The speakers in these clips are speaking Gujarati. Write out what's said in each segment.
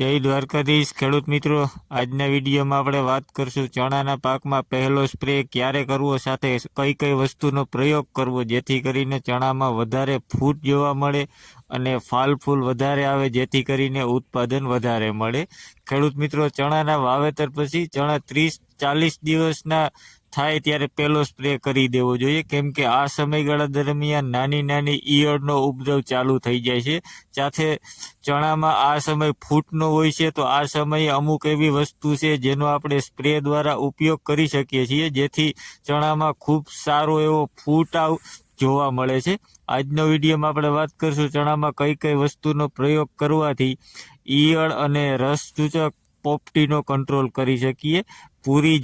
જય દ્વારકાધીશ. ખેડૂત મિત્રો, આજના વિડીયોમાં આપણે વાત કરશું ચણાના પાકમાં પહેલો સ્પ્રે ક્યારે કરવો સાથે કઈ કઈ વસ્તુનો પ્રયોગ કરવો, જેથી કરીને ચણામાં વધારે ફૂટ જોવા મળે અને ફાલ ફૂલ વધારે આવે, જેથી કરીને ઉત્પાદન વધારે મળે. ખેડૂત મિત્રો, ચણાના વાવેતર પછી ચણા ત્રીસ ચાલીસ દિવસના થાય ત્યારે પહેલો સ્પ્રે કરી દેવો જોઈએ. કેમ કે આ સમયગાળા દરમિયાન નાની નાની ઈયળનો ઉપદ્રવ ચાલુ થઈ જાય છે. સાથે ચણામાં આ સમય ફૂટનો હોય છે, તો આ સમયે અમુક એવી વસ્તુ છે જેનો આપણે સ્પ્રે દ્વારા ઉપયોગ કરી શકીએ છીએ, જેથી ચણામાં ખૂબ સારો એવો ફૂટ આવ જોવા મળે છે. આજનો વિડીયોમાં આપણે વાત કરીશું ચણામાં કઈ કઈ વસ્તુનો પ્રયોગ કરવાથી ઈયળ અને રસ સૂચક પોપટીનો કંટ્રોલ કરી શકીએ. પૂરી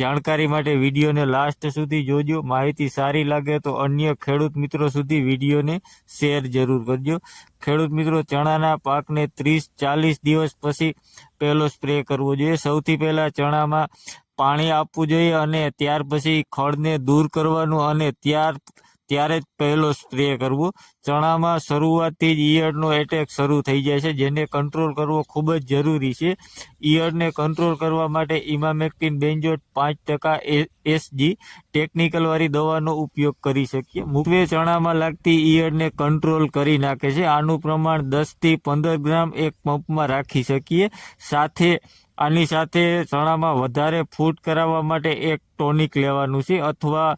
જાણકારી માટે વિડીયોને લાસ્ટ સુધી જોજો. માહિતી સારી લાગે તો અન્ય ખેડૂત મિત્રો સુધી વિડીયોને શેર જરૂર કરજો. ખેડૂત મિત્રો, ચણાના પાકને ત્રીસ, ચાલીસ દિવસ પછી પહેલો સ્પ્રે કરવો જોઈએ. સૌથી પહેલાં ચણામાં પાણી આપવું જોઈએ અને ત્યાર પછી ખડને દૂર કરવાનું અને ત્યાર ત્યારે જ પહેલો સ્પ્રે કરવો. ચણામાં શરૂઆતથી જ ઈયળનો એટેક શરૂ થઈ જાય છે, જેને કંટ્રોલ કરવો ખૂબ જ જરૂરી છે. ઈયળને કંટ્રોલ કરવા માટે ઇમામેક્ટિન બેન્જોટ પાંચ ટકા એસજી ટેકનિકલવાળી દવાનો ઉપયોગ કરી શકીએ. મુખ્ય ચણામાં લાગતી ઈયળને કંટ્રોલ કરી નાખે છે. આનું પ્રમાણ દસથી પંદર ગ્રામ એક પંપમાં રાખી શકીએ. સાથે, આની સાથે ચણામાં વધારે ફૂટ કરાવવા માટે એક ટોનિક લેવાનું છે, અથવા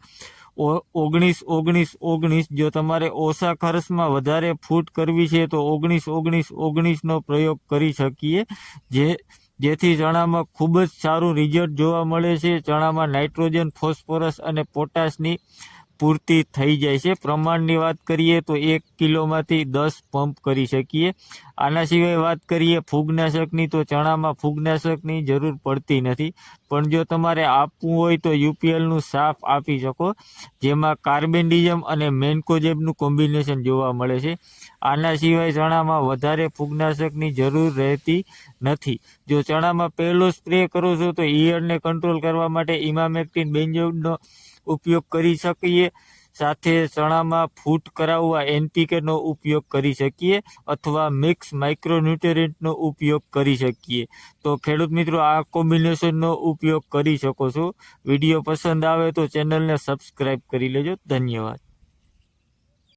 ઓગણીસ ઓગણીસ ઓગણીસ, જો તમારે ઓછા ખર્ચમાં વધારે ફૂટ કરવી છે, તો ઓગણીસ ઓગણીસ, ઓગણીસનો પ્રયોગ કરી શકીએ. જે, જેથી ચણામાં ખૂબ જ સારું રિઝલ્ટ જોવા મળે છે. ચણામાં નાઇટ્રોજન ફોસ્ફરસ અને પોટાશની પૂર્તિ થઈ જાય છે. પ્રમાણની વાત કરીએ તો એક કિલોમાંથી દસ પંપ કરી શકીએ. આના સિવાય વાત કરીએ ફૂગનાશકની, તો ચણામાં ફૂગનાશકની જરૂર પડતી નથી. પણ જો તમારે આપવું હોય તો યુપીએલનું સાફ આપી શકો, જેમાં કાર્બેન્ડિઝમ અને મેન્કોજેબનું કોમ્બિનેશન જોવા મળે છે. આના સિવાય ચણામાં વધારે ફૂગનાશકની જરૂર રહેતી નથી. જો ચણામાં પહેલો સ્પ્રે કરો છો તો ઈયળને કંટ્રોલ કરવા માટે ઇમામેક્ટિન બેન્જોડનો ઉપયોગ કરી શકીએ. સાથે ચણામાં ફૂટ કરાવવા એનપીકેનો ઉપયોગ કરી શકીએ અથવા મિક્સ માઇક્રોન્યુટ્રિયન્ટનો ઉપયોગ કરી શકીએ. તો ખેડૂત મિત્રો, આ કોમ્બિનેશનનો ઉપયોગ કરી શકો છો. વીડિયો પસંદ આવે તો ચેનલને સબસ્ક્રાઈબ કરી લેજો. ધન્યવાદ.